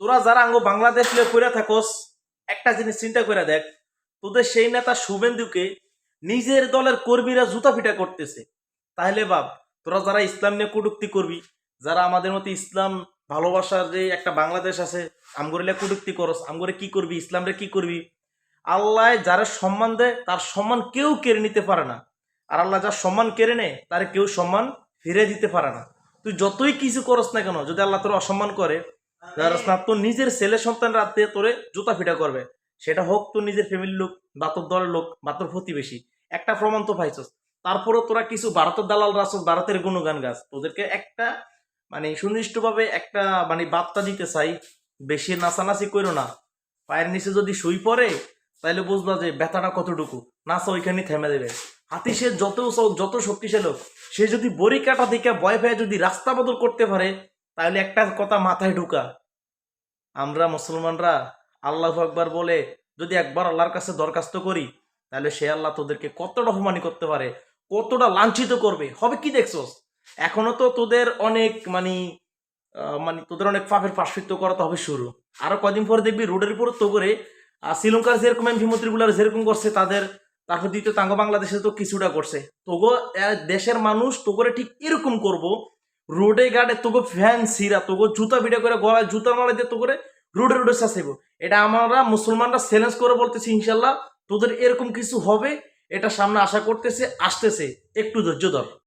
তোরা যারা আঙ্গ বাংলাদেশ লিয়ে পড়ে থাকস, একটা জিনিস চিন্তা করে দেখ, তোদের সেই নেতা শুভেন্দুকে নিজের দলের কর্মীরা জুতা পিটা করতেছে। তাহলে বাপ তোরা যারা ইসলাম নিয়ে কটুক্তি করবি, যারা আমাদের মতো ইসলাম ভালোবাসার যে একটা বাংলাদেশ আছে আমগরিলে কটুক্তি করস, আমগরে কি করবি ইসলামরে কি করবি, আল্লাহ যারা সম্মান দেয়, তার সম্মান কেউ কেড়ে নিতে পারে না। আর আল্লাহ যার সম্মান কেড়ে নেয়, তার কেউ সম্মান ফিরে দিতে পারে না। তুই যতই কিছু করস না কেন, যদি আল্লাহ তোর অসম্মান করে যারা তোর নিজের ছেলে সন্তান রাতে তোরে জুতা ফিটা করবে। সেটা হোক তোর নিজের ফ্যামিলির লোক বা তোর দলের লোক বা তোর প্রতিবেশী। একটা প্রমাণ তো পাইছস। তারপরে তোরা কিছু ভারতের দালাল রাসস ভারতের গুণগান গাছ তোদেরকে একটা মানে সুনির্দিষ্টভাবে একটা মানে বার্তা দিতে চাই, বেশি নাচানাচি করো না। পায়ের নিচে যদি শুই পড়ে তাহলে বুঝবা যে ব্যথাটা কতটুকু। নাচা ওইখানে থেমে দেবে হাতি সে যত যত শক্তিশালী হোক, সে যদি বড়ি কাটা থেকে ভয় পেয়ে যদি রাস্তা বদল করতে পারে তাহলে একটা কথা মাথায় ঢুকা। আমরা মুসলমানরা আল্লাহ আকবার বলে, যদি একবার আল্লাহর কাছে দরখাস্ত করি, তাহলে সে আল্লাহ তোদেরকে কতটা অপমানি করতে পারে, কতটা লাঞ্ছিত করবে, হবে কি দেখছস? এখনও তো তোদের অনেক মানে মানে তোদের অনেক পাপের পার্শ্বিত্য করা তো হবে শুরু। আরও কদিন পরে দেখবি রোডের উপর তো করে শ্রীলঙ্কার যেরকম এমপি মন্ত্রীগুলার যেরকম করছে, তাদের তারপর দ্বিতীয় তাঙ্গ বাংলাদেশে তো কিছুটা করছে। তোগো দেশের মানুষ তো করে ঠিক এরকম করব রোডে গাড়ে তোকে ফ্যান সিরা তোকে জুতা ভিডিও করে গলায় জুতা মারে দিয়ে তোকে রোডে রোডে চাষাইব এটা আমরা মুসলমানরা চ্যালেঞ্জ করে বলতেছি, ইনশাল্লাহ। তোদের এরকম কিছু হবে, এটা সামনে আশা করতেছে, আসতেছে। একটু ধৈর্য ধর।